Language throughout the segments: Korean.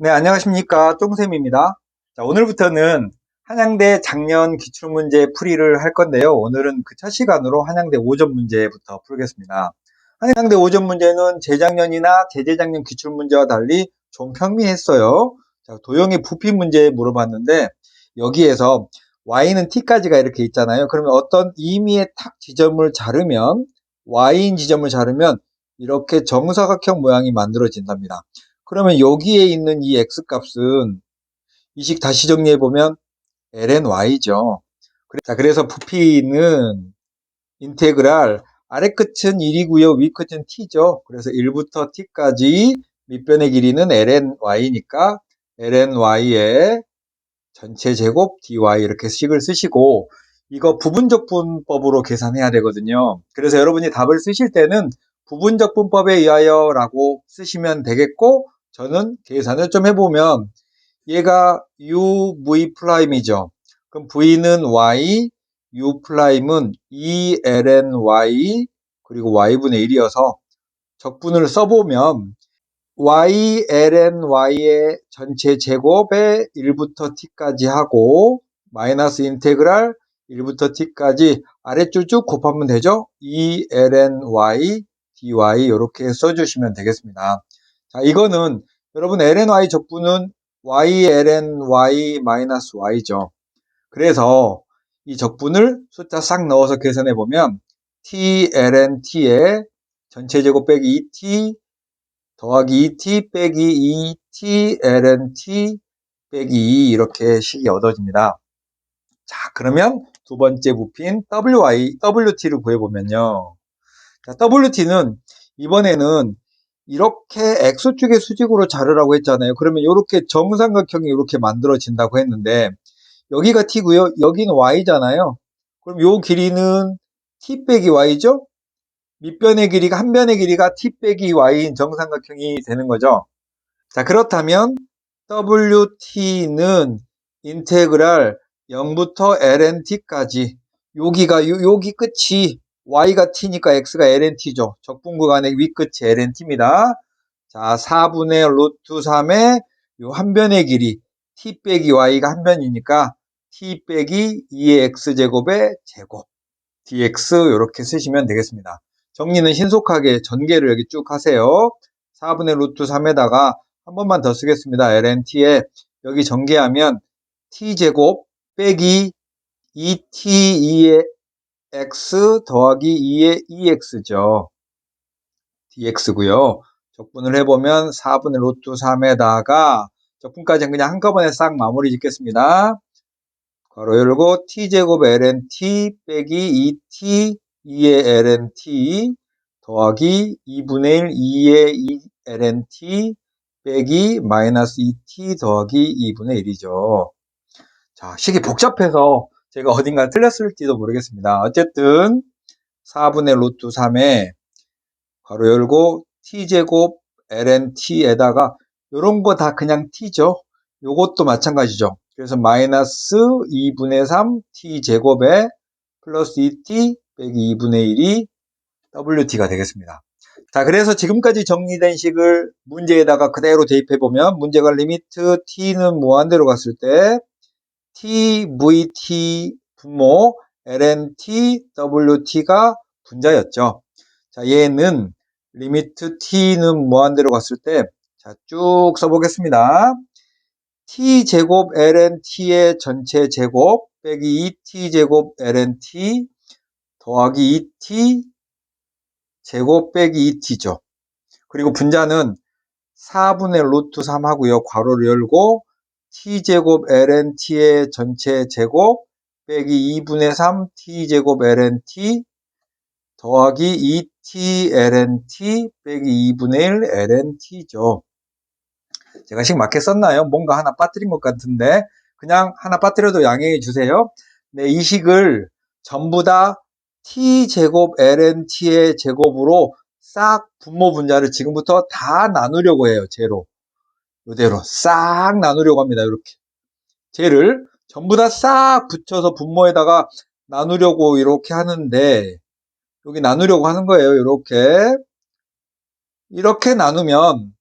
네, 안녕하십니까. 쫑쌤입니다. 자, 오늘부터는 한양대 작년 기출문제 풀이를 할 건데요. 오늘은 그 첫 시간으로 한양대 5점 문제부터 풀겠습니다. 한양대 5점 문제는 재작년이나 재재작년 기출문제와 달리 좀 평미했어요. 자, 도형의 부피 문제 물어봤는데 여기에서 y는 t까지가 이렇게 있잖아요. 그러면 어떤 임의의 탁 지점을 자르면 y인 지점을 자르면 이렇게 정사각형 모양이 만들어진답니다. 그러면 여기에 있는 이 x값은 이식 다시 정리해 보면 lny죠. 자, 그래서 부피는 인테그랄 아래 끝은 1이고요. 위 끝은 t죠. 그래서 1부터 t까지 밑변의 길이는 lny니까 lny의 전체 제곱 dy 이렇게 식을 쓰시고 이거 부분적 분법으로 계산해야 되거든요. 그래서 여러분이 답을 쓰실 때는 부분적 분법에 의하여 라고 쓰시면 되겠고 저는 계산을 좀 해보면 얘가 uv 프라임이죠. 그럼 v는 y, u 프라임은 2lny 그리고 y분의 1이어서 적분을 써보면 y ln y의 전체 제곱에 1부터 t까지 하고 마이너스 인테그랄 1부터 t까지 아래줄 쭉 곱하면 되죠. 2 ln y dy 이렇게 써주시면 되겠습니다. 자 이거는 여러분 ln y 적분은 y ln y 마이너스 y죠. 그래서 이 적분을 숫자 싹 넣어서 계산해 보면 t ln t의 전체 제곱 빼기 2t 더하기 2t 빼기 2t ln t 빼기 2 이렇게 식이 얻어집니다. 자, 그러면 두 번째 부피인 wy, wt를 구해보면요. 자, wt는 이번에는 이렇게 x축의 수직으로 자르라고 했잖아요. 그러면 이렇게 정삼각형이 이렇게 만들어진다고 했는데 여기가 t고요. 여기는 y잖아요. 그럼 요 길이는 t 빼기 y죠? 밑변의 길이가 한 변의 길이가 t 빼기 y인 정삼각형이 되는 거죠. 자 그렇다면 wt는 인테그랄 0부터 lnt까지 여기가 요, 여기 끝이 y가 t니까 x가 lnt죠. 적분 구간의 윗끝이 lnt입니다. 자 4분의 루트 3의 요한 변의 길이 t 빼기 y가 한 변이니까 t 빼기 2의 x제곱의 제곱 dx 이렇게 쓰시면 되겠습니다. 정리는 신속하게 전개를 여기 쭉 하세요. 4분의 루트 3에다가 한 번만 더 쓰겠습니다. lnt에 여기 전개하면 t제곱 빼기 2t2의 x 더하기 2의 2x죠. dx고요. 적분을 해보면 4분의 루트 3에다가 적분까지는 그냥 한꺼번에 싹 마무리 짓겠습니다. 괄호 열고 t제곱 lnt 빼기 2t 2의 lnt 더하기 2분의 1 2의 2 lnt 빼기 마이너스 2t 더하기 2분의 1이죠. 자, 식이 복잡해서 제가 어딘가 틀렸을지도 모르겠습니다. 어쨌든 4분의 루트 3에 괄호 열고 t제곱 lnt에다가 이런 거 다 그냥 t죠. 요것도 마찬가지죠. 그래서 마이너스 2분의 3 t제곱에 플러스 2t 빼기 2분의 1이 WT가 되겠습니다. 자, 그래서 지금까지 정리된 식을 문제에다가 그대로 대입해 보면 문제가 리미트 t는 무한대로 갔을 때 tvt 분모 lnt wt가 분자였죠. 자, 얘는 리미트 t는 무한대로 갔을 때 자, 쭉 써보겠습니다. t제곱 lnt의 전체 제곱 빼기 2t제곱 lnt 더하기 2t 제곱 빼기 2t죠. 그리고 분자는 4분의 루트 3 하고요. 괄호를 열고 t제곱 lnt의 전체 제곱 빼기 2분의 3 t제곱 lnt 더하기 2t lnt 빼기 2분의 1 lnt죠. 제가 식 맞게 썼나요? 뭔가 하나 빠뜨린 것 같은데 그냥 하나 빠뜨려도 양해해 주세요. 네, 이 식을 전부 다 t제곱 lnt의 제곱으로 싹 분모 분자를 지금부터 다 나누려고 해요. 제로. 이대로 싹 나누려고 합니다. 이렇게. 쟤를 전부 다 싹 붙여서 분모에다가 나누려고 이렇게 하는데 여기 나누려고 하는 거예요. 이렇게. 이렇게 나누면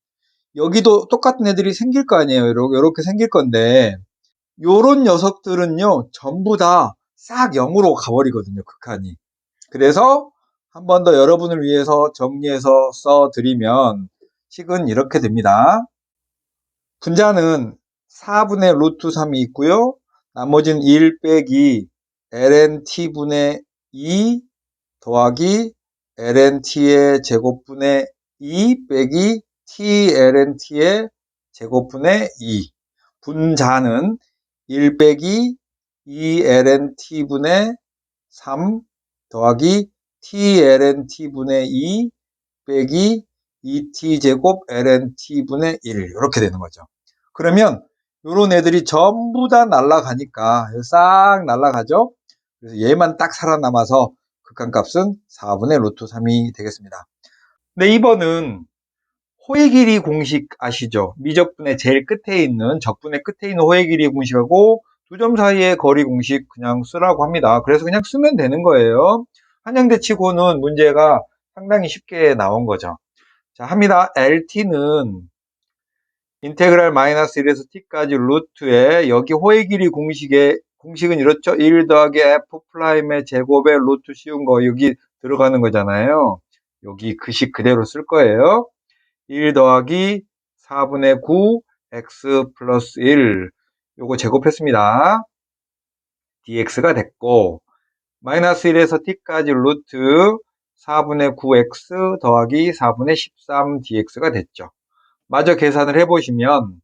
여기도 똑같은 애들이 생길 거 아니에요. 이렇게, 이렇게 생길 건데, 요런 녀석들은요, 전부 다 싹 0으로 가버리거든요, 극한이. 그래서 한 번 더 여러분을 위해서 정리해서 써드리면, 식은 이렇게 됩니다. 분자는 4분의 루트 3이 있고요. 나머지는 1 빼기 lnt분의 2 더하기 lnt의 제곱분의 2 빼기 tlnt의 제곱분의 2 분자는 1 빼기 2lnt분의 3 더하기 tlnt분의 2 빼기 2t제곱 lnt분의 1 이렇게 되는 거죠. 그러면 요런 애들이 전부 다 날아가니까 싹 날아가죠. 그래서 얘만 딱 살아남아서 극한값은 4분의 루트 3이 되겠습니다. 네, 2번은 호의 길이 공식 아시죠? 미적분의 제일 끝에 있는 적분의 끝에 있는 호의 길이 공식하고 두 점 사이의 거리 공식 그냥 쓰라고 합니다. 그래서 그냥 쓰면 되는 거예요. 한양대 치고는 문제가 상당히 쉽게 나온 거죠. 자, 합니다. LT는 인테그랄 마이너스 1에서 t까지 루트에 여기 호의 길이 공식에 공식은 이렇죠. 1 더하기 f 프라임의 제곱에 루트 씌운 거 여기 들어가는 거잖아요. 여기 그 식 그대로 쓸 거예요. 1 더하기 4분의 9 x 플러스 1 요거 제곱했습니다. dx가 됐고 마이너스 1에서 t까지 루트 4분의 9x 더하기 4분의 13 dx가 됐죠. 마저 계산을 해보시면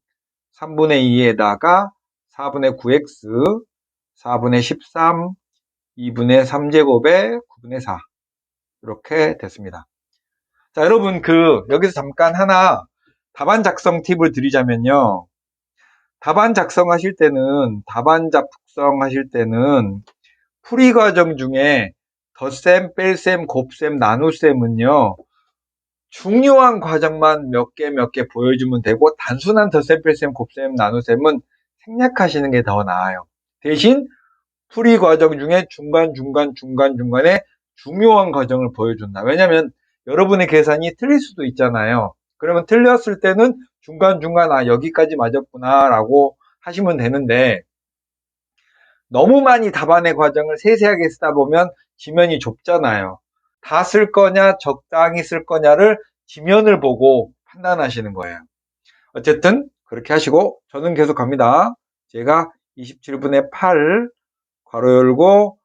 3분의 2에다가 4분의 9x, 4분의 13, 2분의 3제곱에 9분의 4 이렇게 됐습니다. 자 여러분 그 여기서 잠깐 하나 답안 작성 팁을 드리자면요. 답안 작성하실 때는 답안자複성하실 때는 풀이 과정 중에 덧셈, 뺄셈, 곱셈, 나눗셈은요. 중요한 과정만 몇 개 몇 개 보여주면 되고 단순한 덧셈, 뺄셈, 곱셈, 나눗셈은 생략하시는 게 더 나아요. 대신 풀이 과정 중에 중간, 중간, 중간, 중간에 중요한 과정을 보여준다. 왜냐하면 여러분의 계산이 틀릴 수도 있잖아요. 그러면 틀렸을 때는 중간, 중간, 아, 여기까지 맞았구나 라고 하시면 되는데 너무 많이 답안의 과정을 세세하게 쓰다 보면 지면이 좁잖아요. 다 쓸 거냐, 적당히 쓸 거냐를 지면을 보고 판단하시는 거예요. 어쨌든 그렇게 하시고 저는 계속 갑니다. 제가 27분의 8 괄호 열고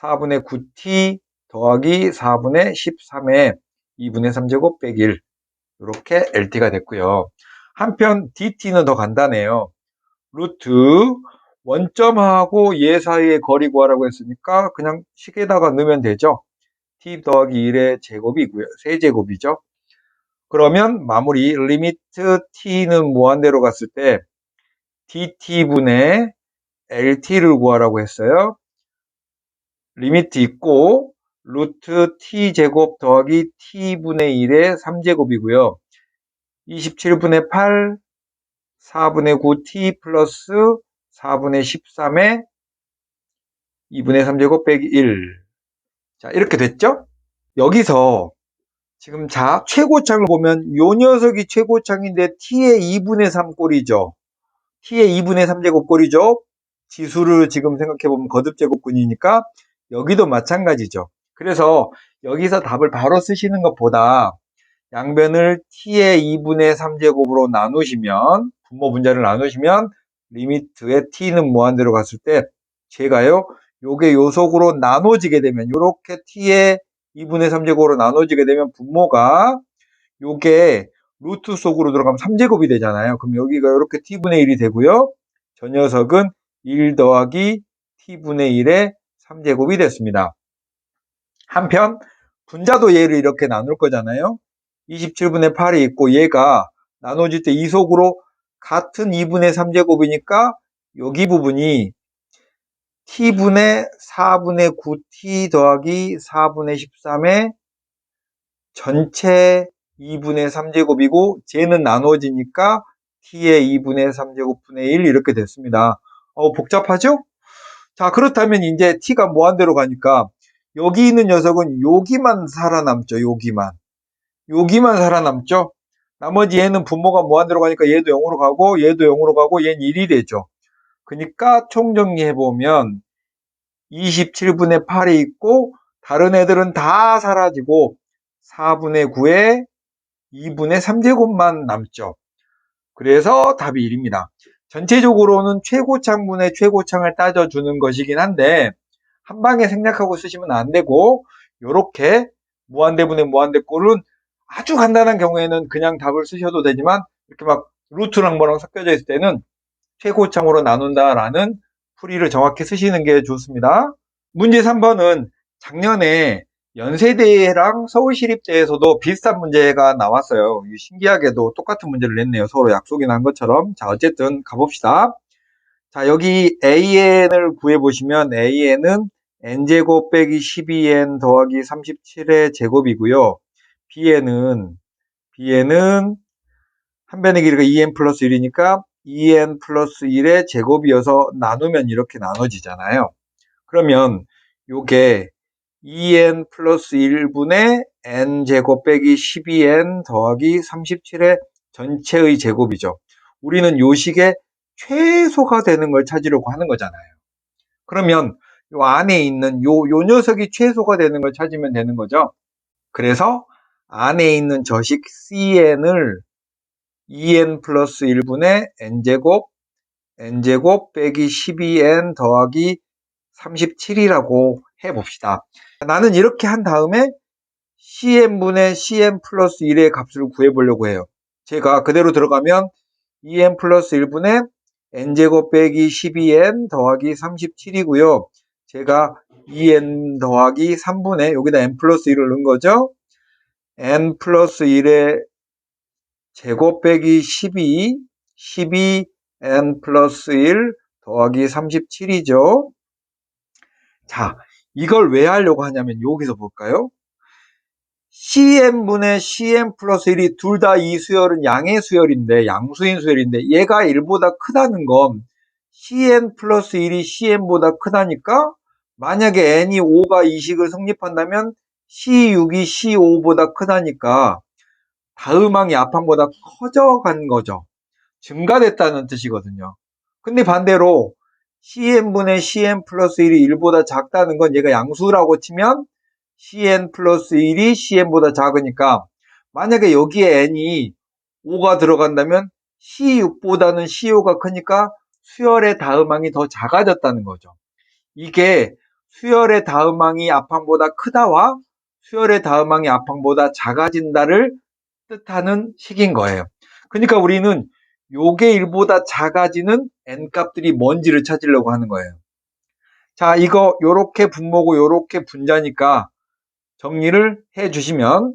4분의 9t 더하기 4분의 13에 2분의 3제곱 빼기 1 이렇게 LT가 됐고요. 한편 DT는 더 간단해요. 루트 원점하고 얘 사이의 거리 구하라고 했으니까 그냥 식에다가 넣으면 되죠. T 더하기 1의 제곱이고요. 세제곱이죠. 그러면 마무리 리미트 t는 무한대로 갔을 때 dt분의 lt를 구하라고 했어요. 리미트 있고 루트 t제곱 더하기 t분의 1의 3제곱이고요. 27분의 8, 4분의 9t 플러스 4분의 13에 2분의 3제곱 빼기 1. 자, 이렇게 됐죠? 여기서 지금 자, 최고창을 보면 요 녀석이 최고창인데 t의 2분의 3 꼴이죠. t의 2분의 3제곱 꼴이죠. 지수를 지금 생각해보면 거듭제곱근이니까 여기도 마찬가지죠. 그래서 여기서 답을 바로 쓰시는 것보다 양변을 t의 2분의 3제곱으로 나누시면 분모 분자를 나누시면 리미트의 t는 무한대로 갔을 때 제가요 요게 요속으로 나눠지게 되면 요렇게 t의 2분의 3제곱으로 나눠지게 되면 분모가 요게 루트 속으로 들어가면 3제곱이 되잖아요. 그럼 여기가 이렇게 t분의 1이 되고요. 저 녀석은 1 더하기 t분의 1의 3제곱이 됐습니다. 한편 분자도 얘를 이렇게 나눌 거잖아요. 27분의 8이 있고 얘가 나눠질 때 이속으로 같은 2분의 3제곱이니까 여기 부분이 t분의 4분의 9t 더하기 4분의 13의 전체 2분의 3제곱이고 쟤는 나눠지니까 t의 2분의 3제곱분의 1 이렇게 됐습니다. 어, 복잡하죠? 자 그렇다면 이제 t가 무한대로 가니까 여기 있는 녀석은 여기만 살아남죠. 여기만. 여기만 살아남죠. 나머지 얘는 분모가 무한대로 가니까 얘도 0으로 가고 얘도 0으로 가고 얘는 1이 되죠. 그러니까 총정리해 보면 27분의 8이 있고 다른 애들은 다 사라지고 4분의 9에 2분의 3제곱만 남죠. 그래서 답이 1입니다. 전체적으로는 최고창분의 최고창을 따져주는 것이긴 한데 한 방에 생략하고 쓰시면 안 되고 이렇게 무한대분의 무한대꼴은 아주 간단한 경우에는 그냥 답을 쓰셔도 되지만 이렇게 막 루트랑 뭐랑 섞여져 있을 때는 최고창으로 나눈다라는 풀이를 정확히 쓰시는 게 좋습니다. 문제 3번은 작년에 연세대랑 서울시립대에서도 비슷한 문제가 나왔어요. 신기하게도 똑같은 문제를 냈네요. 서로 약속이나 한 것처럼. 자, 어쨌든 가봅시다. 자, 여기 AN을 구해보시면 AN은 n제곱 빼기 12n 더하기 37의 제곱이고요. bn은 bn은 한 변의 길이가 2n 플러스 1이니까 2n 플러스 1의 제곱이어서 나누면 이렇게 나눠지잖아요. 그러면 요게 2n 플러스 1분의 n제곱 빼기 12n 더하기 37의 전체의 제곱이죠. 우리는 요식의 최소가 되는 걸 찾으려고 하는 거잖아요. 그러면 요 안에 있는 요, 요 녀석이 최소가 되는 걸 찾으면 되는 거죠. 그래서 안에 있는 저식 cn을 2n 플러스 1분의 n제곱 n제곱 빼기 12n 더하기 37이라고 해봅시다. 나는 이렇게 한 다음에 cn분의 cn 플러스 1의 값을 구해보려고 해요. 제가 그대로 들어가면 2n 플러스 1분의 n제곱 빼기 12n 더하기 37이고요. 제가 2n 더하기 3분의 여기다 n 플러스 1을 넣은 거죠. n 플러스 1의 제곱 빼기 12, 12n 플러스 1 더하기 37이죠. 자, 이걸 왜 하려고 하냐면 여기서 볼까요? CM분의 CM 플러스 1이 둘 다 이 수열은 양의 수열인데 양수인 수열인데 얘가 1보다 크다는 건 CN 플러스 1이 CM보다 크다니까 만약에 N이 5가 이식을 성립한다면 C6이 C5보다 크다니까 다음항이 앞항보다 커져간 거죠. 증가됐다는 뜻이거든요. 근데 반대로 CN분의 CN 플러스 1이 1보다 작다는 건 얘가 양수라고 치면 CN 플러스 1이 CN보다 작으니까 만약에 여기에 N이 5가 들어간다면 C6보다는 C5가 크니까 수열의 다음항이 더 작아졌다는 거죠. 이게 수열의 다음항이 앞항보다 크다와 수열의 다음항이 앞항보다 작아진다를 뜻하는 식인 거예요. 그러니까 우리는 요게 1보다 작아지는 n값들이 뭔지를 찾으려고 하는 거예요. 자, 이거 요렇게 분모고 요렇게 분자니까 정리를 해 주시면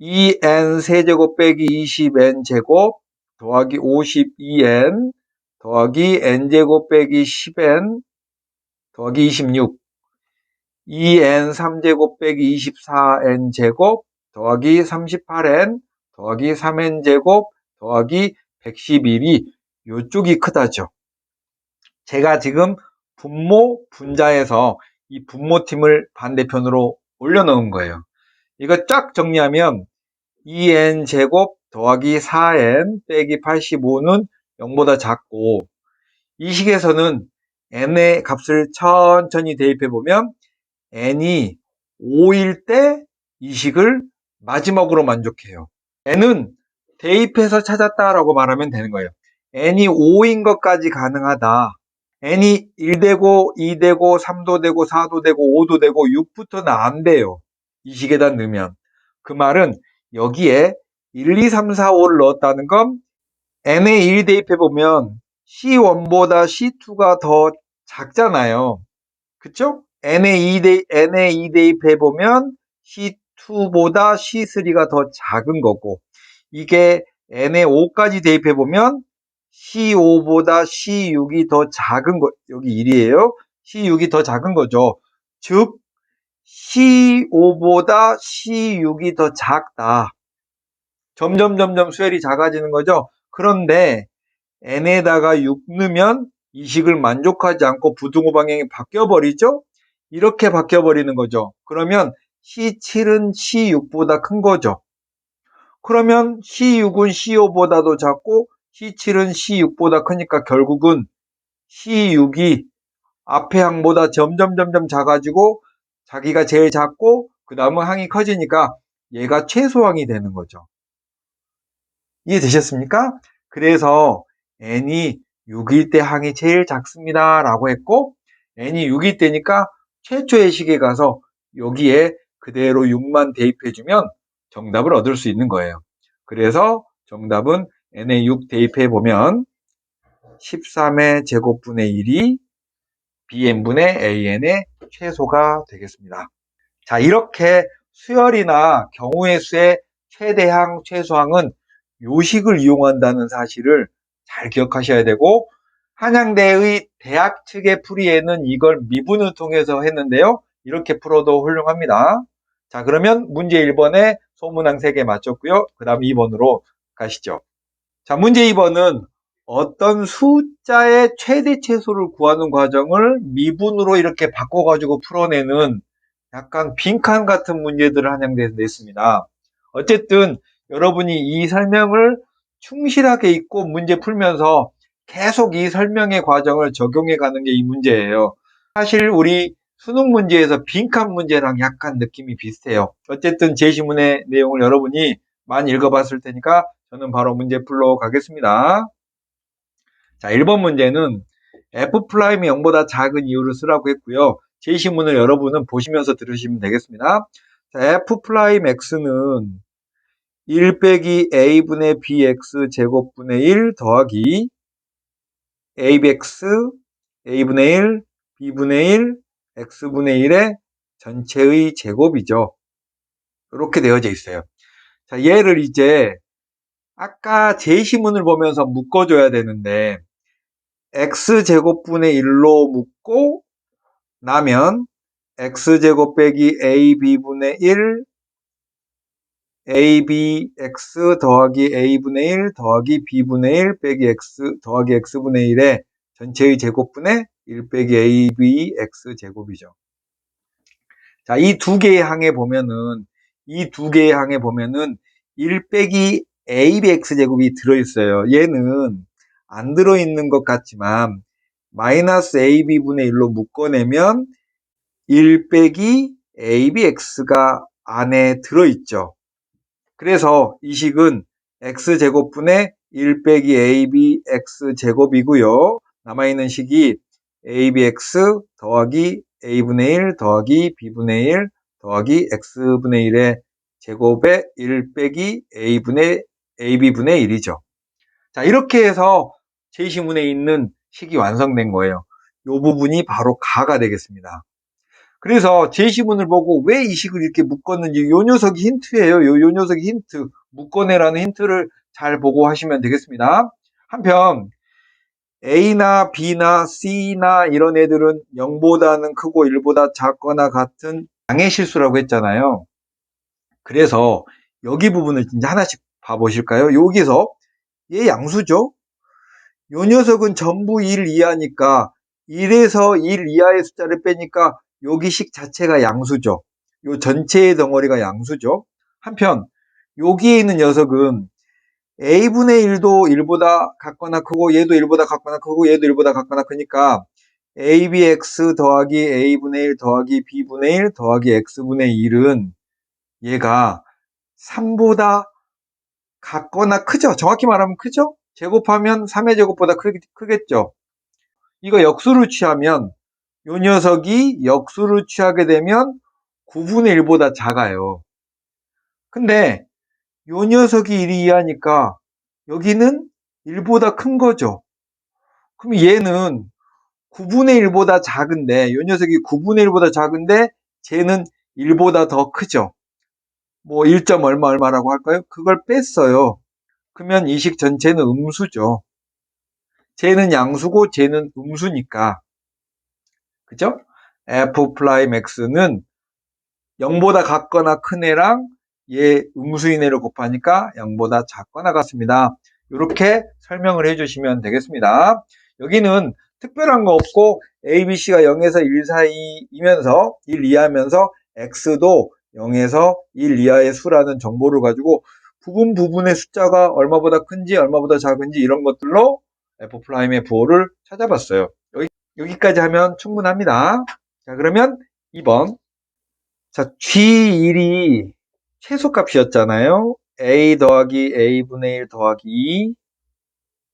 2n 세제곱 빼기 20n 제곱 더하기 52n 더하기 n제곱 빼기 10n 더하기 26 2n 3제곱 빼기 24n 제곱 더하기 38n 더하기 3n 제곱 더하기 111이 이쪽이 크다죠. 제가 지금 분모 분자에서 이 분모팀을 반대편으로 올려놓은 거예요. 이거 쫙 정리하면 2n 제곱 더하기 4n 빼기 85는 0보다 작고 이 식에서는 n의 값을 천천히 대입해 보면 n이 5일 때 이 식을 마지막으로 만족해요. n은 대입해서 찾았다라고 말하면 되는 거예요. n이 5인 것까지 가능하다. n이 1되고 2되고 3도 되고 4도 되고 5도 되고 6부터는 안 돼요. 이 식에다 넣으면. 그 말은 여기에 1, 2, 3, 4, 5를 넣었다는 건 n에 1 대입해 보면 C1보다 C2가 더 작잖아요. 그쵸? n에 2 대입, n에 2 대입해 보면 C2보다 C3가 더 작은 거고 이게 n에 5까지 대입해 보면 C5보다 C6이 더 작은 거 여기 1이에요. C6이 더 작은 거죠. 즉 C5보다 C6이 더 작다. 점점 점점 수열이 작아지는 거죠. 그런데 n에다가 6 넣으면 이 식을 만족하지 않고 부등호 방향이 바뀌어 버리죠. 이렇게 바뀌어 버리는 거죠. 그러면 C7은 C6보다 큰 거죠. 그러면 C6은 C5보다도 작고 C7은 C6보다 크니까 결국은 C6이 앞에 항보다 점점 점점 작아지고 자기가 제일 작고 그 다음은 항이 커지니까 얘가 최소항이 되는 거죠. 이해되셨습니까? 그래서 n이 6일 때 항이 제일 작습니다 라고 했고 n이 6일 때니까 최초의 식에 가서 여기에 그대로 6만 대입해주면 정답을 얻을 수 있는 거예요. 그래서 정답은 n에 6 대입해 보면 13의 제곱분의 1이 bn분의 an의 최소가 되겠습니다. 자, 이렇게 수열이나 경우의 수의 최대항, 최소항은 요식을 이용한다는 사실을 잘 기억하셔야 되고 한양대의 대학 측의 풀이에는 이걸 미분을 통해서 했는데요. 이렇게 풀어도 훌륭합니다. 자, 그러면 문제 1번에 소문항 3개 맞췄고요. 그 다음 2번으로 가시죠. 자, 문제 2번은 어떤 숫자의 최대 최소를 구하는 과정을 미분으로 이렇게 바꿔가지고 풀어내는 약간 빈칸 같은 문제들을 한양대에서 냈습니다. 어쨌든 여러분이 이 설명을 충실하게 읽고 문제 풀면서 계속 이 설명의 과정을 적용해 가는 게 이 문제예요. 사실 우리 수능 문제에서 빈칸 문제랑 약간 느낌이 비슷해요. 어쨌든 제시문의 내용을 여러분이 많이 읽어봤을 테니까 저는 바로 문제 풀러 가겠습니다. 자, 1번 문제는 F'이 0보다 작은 이유를 쓰라고 했고요. 제시문을 여러분은 보시면서 들으시면 되겠습니다. 자, F'X는 1 빼기 A분의 BX 제곱분의 1 더하기 ABX A분의 1, B분의 1, X분의 1의 전체의 제곱이죠. 이렇게 되어져 있어요. 자, 얘를 이제 아까 제시문을 보면서 묶어줘야 되는데 x제곱분의 1로 묶고 나면 x제곱 빼기 ab분의 1 abx 더하기 a분의 1 더하기 b분의 1 빼기 x 더하기 x분의 1의 전체의 제곱분의 1 빼기 abx 제곱이죠. 자, 이 두 개의 항에 보면은 이 두 개의 항에 보면은 1 빼기 abx 제곱이 들어있어요. 얘는 안 들어있는 것 같지만 마이너스 ab분의 1로 묶어내면 1 빼기 abx가 안에 들어있죠. 그래서 이 식은 x제곱분의 1 빼기 abx 제곱이고요. 남아있는 식이 abx 더하기 a분의 1 더하기 b분의 1 더하기 x분의 1의 제곱의 1 빼기 a분의 ab분의 1이죠. 자 이렇게 해서 제시문에 있는 식이 완성된 거예요. 이 부분이 바로 가가 되겠습니다. 그래서 제시문을 보고 왜 이 식을 이렇게 묶었는지 요 녀석이 힌트예요. 요, 요 녀석이 힌트, 묶어내라는 힌트를 잘 보고 하시면 되겠습니다. 한편 A나 B나 C나 이런 애들은 0보다는 크고 1보다 작거나 같은 양의 실수라고 했잖아요. 그래서 여기 부분을 진짜 하나씩 봐보실까요? 여기서 얘 양수죠? 요 녀석은 전부 1 이하니까 1에서 1 이하의 숫자를 빼니까 여기 식 자체가 양수죠. 요 전체의 덩어리가 양수죠. 한편 여기에 있는 녀석은 a분의 1도 1보다 같거나 크고 얘도 1보다 같거나 크고 얘도 1보다 같거나 크니까 abx 더하기 a분의 1 더하기 b분의 1 더하기 x분의 1은 얘가 3보다 같거나 크죠. 정확히 말하면 크죠. 제곱하면 3의 제곱보다 크, 크겠죠. 이거 역수를 취하면 요 녀석이 역수를 취하게 되면 9분의 1보다 작아요. 근데 요 녀석이 1이 이하니까 여기는 1보다 큰 거죠. 그럼 얘는 9분의 1보다 작은데 요 녀석이 9분의 1보다 작은데 쟤는 1보다 더 크죠. 뭐 1점 얼마 얼마라고 할까요? 그걸 뺐어요. 그러면 이식 전체는 음수죠. 쟤는 양수고 쟤는 음수니까. 그죠? f 플라임 x는 0보다 같거나 큰 애랑 얘 음수인 애를 곱하니까 0보다 작거나 같습니다. 이렇게 설명을 해주시면 되겠습니다. 여기는 특별한 거 없고 a, b, c가 0에서 1 사이이면서 1 이하면서 x도 0에서 1 이하의 수라는 정보를 가지고 부분 부분의 숫자가 얼마보다 큰지 얼마보다 작은지 이런 것들로 f'의 부호를 찾아봤어요. 여기, 여기까지 하면 충분합니다. 자, 그러면 2번. 자, G1이 최소값이었잖아요. A 더하기 A분의 1 더하기 2,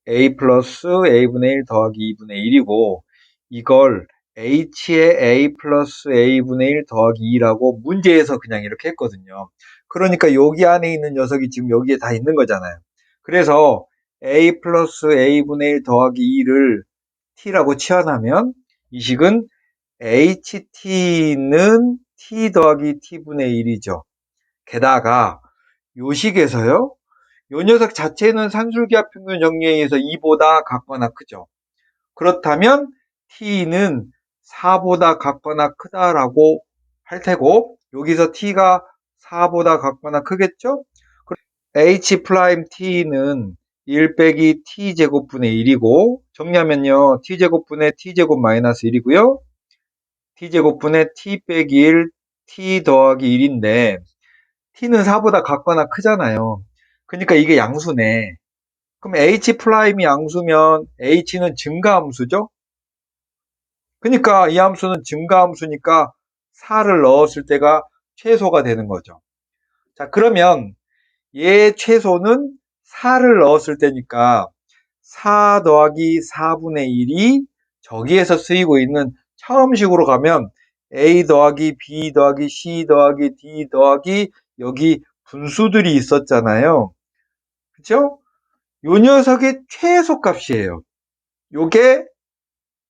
A 플러스 A분의 1 더하기 2분의 1이고, 이걸 H의 A 플러스 A분의 1 더하기 2라고 문제에서 그냥 이렇게 했거든요. 그러니까 여기 안에 있는 녀석이 지금 여기에 다 있는 거잖아요. 그래서 A 플러스 A분의 1 더하기 2를 T라고 치환하면 이 식은 HT는 T 더하기 T분의 1이죠. 게다가 요 식에서요. 요 녀석 자체는 산술기압 평균 정리에 의해서 2보다 같거나 크죠. 그렇다면 T는 4보다 같거나 크다라고 할 테고 여기서 T가 4보다 같거나 크겠죠? H 프라임 T는 1 빼기 T제곱분의 1이고 정리하면요. T제곱분의 T제곱 마이너스 1이고요. T제곱분의 T 빼기 1 T 더하기 1인데 T는 4보다 같거나 크잖아요. 그러니까 이게 양수네. 그럼 H 프라임이 양수면 H는 증가함수죠? 그러니까 이 함수는 증가함수니까 4를 넣었을 때가 최소가 되는 거죠. 자, 그러면 얘 최소는 4를 넣었을 때니까 4 더하기 4분의 1이 저기에서 쓰이고 있는 처음식으로 가면 A 더하기 B 더하기 C 더하기 D 더하기 여기 분수들이 있었잖아요. 그쵸? 요 녀석의 최소값이에요. 요게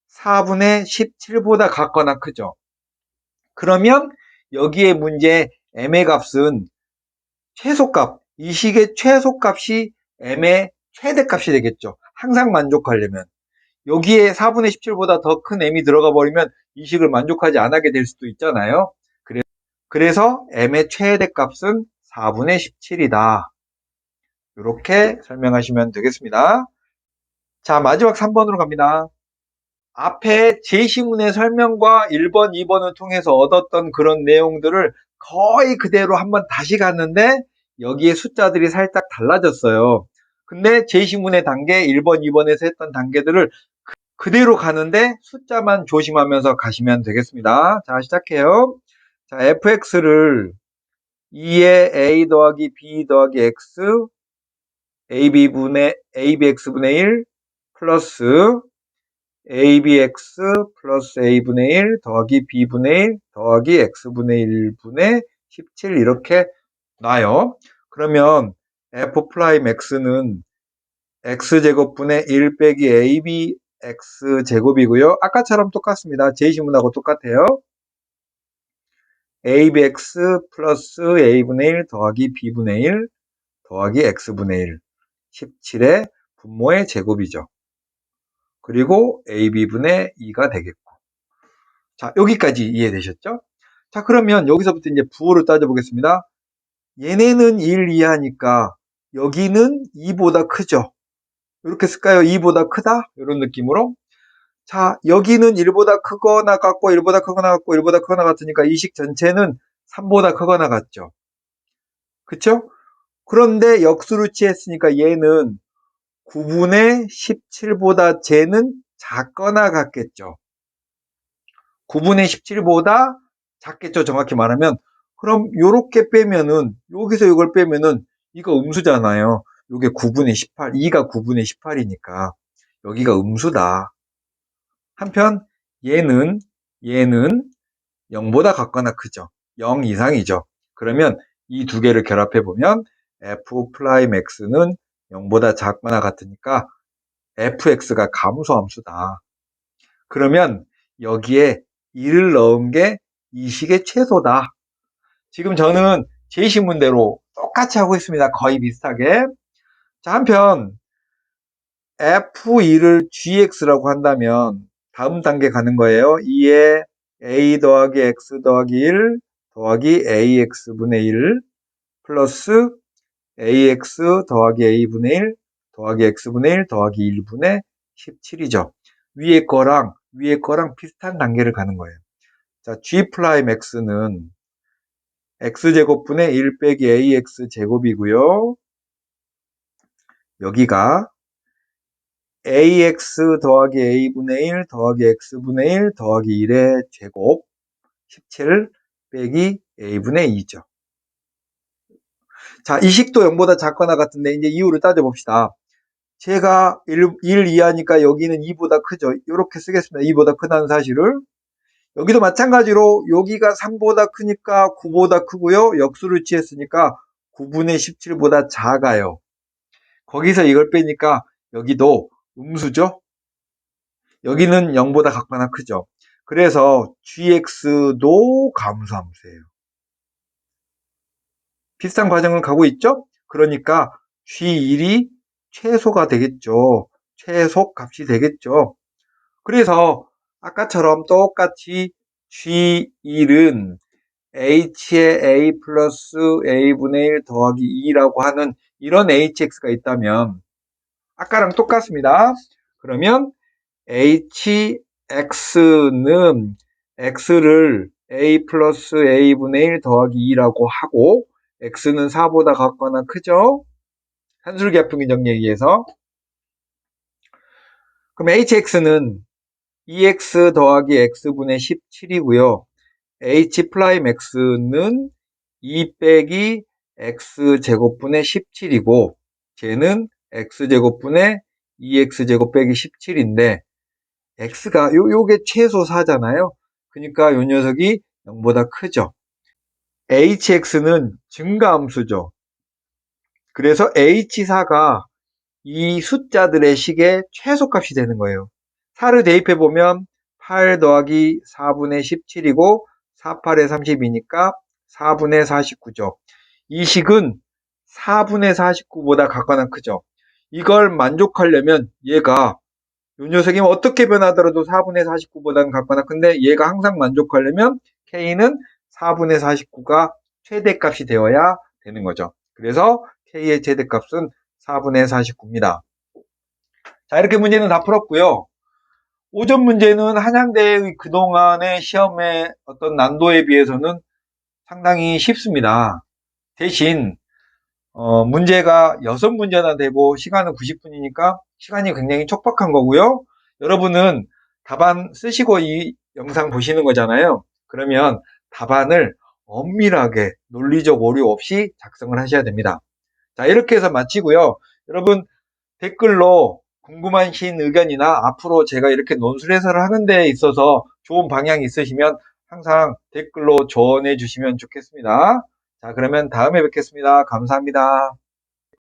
4분의 17보다 같거나 크죠. 그러면 여기에 문제 m의 값은 최소값, 이 식의 최소값이 m의 최대값이 되겠죠. 항상 만족하려면. 여기에 4분의 17보다 더 큰 m이 들어가 버리면 이 식을 만족하지 않게 될 수도 있잖아요. 그래서 m의 최대값은 4분의 17이다. 이렇게 설명하시면 되겠습니다. 자, 마지막 3번으로 갑니다. 앞에 제시문의 설명과 1번, 2번을 통해서 얻었던 그런 내용들을 거의 그대로 한번 다시 갔는데 여기에 숫자들이 살짝 달라졌어요. 근데 제시문의 단계 1번, 2번에서 했던 단계들을 그- 그대로 가는데 숫자만 조심하면서 가시면 되겠습니다. 자, 시작해요. 자, fx를 2의 a 더하기 b 더하기 x ab분의 abx분의 1 플러스 abx 플러스 a분의 1 더하기 b분의 1 더하기 x분의 1분의 17 이렇게 놔요. 그러면 f 프라임 x는 x제곱분의 1 빼기 ab x 제곱이고요. 아까처럼 똑같습니다. 제시문하고 똑같아요. Abx 플러스 a분의 1 더하기 b분의 1 더하기 x분의 1 17의 분모의 제곱이죠. 그리고 ab분의 2가 되겠고 자 여기까지 이해되셨죠? 자 그러면 여기서부터 이제 부호를 따져보겠습니다. 얘네는 1 이하니까 여기는 2보다 크죠. 이렇게 쓸까요? 2보다 크다? 이런 느낌으로 자, 여기는 1보다 크거나 같고 1보다 크거나 같고 1보다 크거나 같으니까 이식 전체는 3보다 크거나 같죠. 그쵸? 그런데 역수를 취했으니까 얘는 9분의 17보다 쟤는 작거나 같겠죠. 9분의 17보다 작겠죠. 정확히 말하면. 그럼 요렇게 빼면은 여기서 이걸 빼면은 이거 음수잖아요. 요게 9분의 18, 2가 9분의 18이니까 여기가 음수다. 한편 얘는 얘는 0보다 같거나 크죠. 0 이상이죠. 그러면 이 두 개를 결합해 보면 f x는 0보다 작거나 같으니까 fx가 감소함수다. 그러면 여기에 1을 넣은 게 이 식의 최소다. 지금 저는 제시 문대로 똑같이 하고 있습니다. 거의 비슷하게. 자, 한편 f2를 gx라고 한다면 다음 단계 가는 거예요. 2에 a 더하기 x 더하기 1 더하기 ax분의 1 플러스 ax 더하기 a분의 1 더하기 x분의 1 더하기 1분의 17이죠. 위에 거랑 위에 거랑 비슷한 단계를 가는 거예요. 자, g 프라임 x는 x제곱분의 1 빼기 ax 제곱이고요. 여기가 ax 더하기 a분의 1 더하기 x분의 1 더하기 1의 제곱 17 빼기 a분의 2죠. 자, 이 식도 0보다 작거나 같은데 이제 이유를 따져봅시다. 제가 1, 1 이하니까 여기는 2보다 크죠. 이렇게 쓰겠습니다. 2보다 크다는 사실을. 여기도 마찬가지로 여기가 3보다 크니까 9보다 크고요. 역수를 취했으니까 9분의 17보다 작아요. 거기서 이걸 빼니까 여기도 음수죠. 여기는 0보다 같거나 크죠. 그래서 gx도 감수함수예요. 비슷한 과정을 가고 있죠? 그러니까 g1이 최소가 되겠죠. 최소 값이 되겠죠. 그래서 아까처럼 똑같이 G1은 H의 A 플러스 A분의 1 더하기 2라고 하는 이런 HX가 있다면 아까랑 똑같습니다. 그러면 HX는 X를 A 플러스 A분의 1 더하기 2라고 하고 X는 4보다 같거나 크죠? 한술계합평균 정리에 의해서 그럼 hx는 2x 더하기 x분의 17이고요. h 프라임 x는 2 빼기 x제곱분의 17이고 쟤는 x제곱분의 2x제곱 빼기 17인데 x가 요, 요게 최소 4잖아요. 그러니까 요 녀석이 0보다 크죠. hx는 증가함수죠. 그래서 H4가 이 숫자들의 식의 최소값이 되는 거예요. 4를 대입해 보면 8 더하기 4분의 17이고 4, 8에 32니까 4분의 49죠. 이 식은 4분의 49보다 같거나 크죠. 이걸 만족하려면 얘가 이 녀석이 어떻게 변하더라도 4분의 49보다는 같거나 큰데 얘가 항상 만족하려면 K는 4분의 49가 최대값이 되어야 되는 거죠. 그래서 K의 최대값은 4분의 49입니다. 자, 이렇게 문제는 다 풀었고요. 5점 문제는 한양대의 그동안의 시험의 어떤 난도에 비해서는 상당히 쉽습니다. 대신 어, 문제가 6문제나 되고 시간은 90분이니까 시간이 굉장히 촉박한 거고요. 여러분은 답안 쓰시고 이 영상 보시는 거잖아요. 그러면 답안을 엄밀하게 논리적 오류 없이 작성을 하셔야 됩니다. 자, 이렇게 해서 마치고요. 여러분, 댓글로 궁금하신 의견이나 앞으로 제가 이렇게 논술 해설을 하는 데 있어서 좋은 방향이 있으시면 항상 댓글로 조언해 주시면 좋겠습니다. 자, 그러면 다음에 뵙겠습니다. 감사합니다.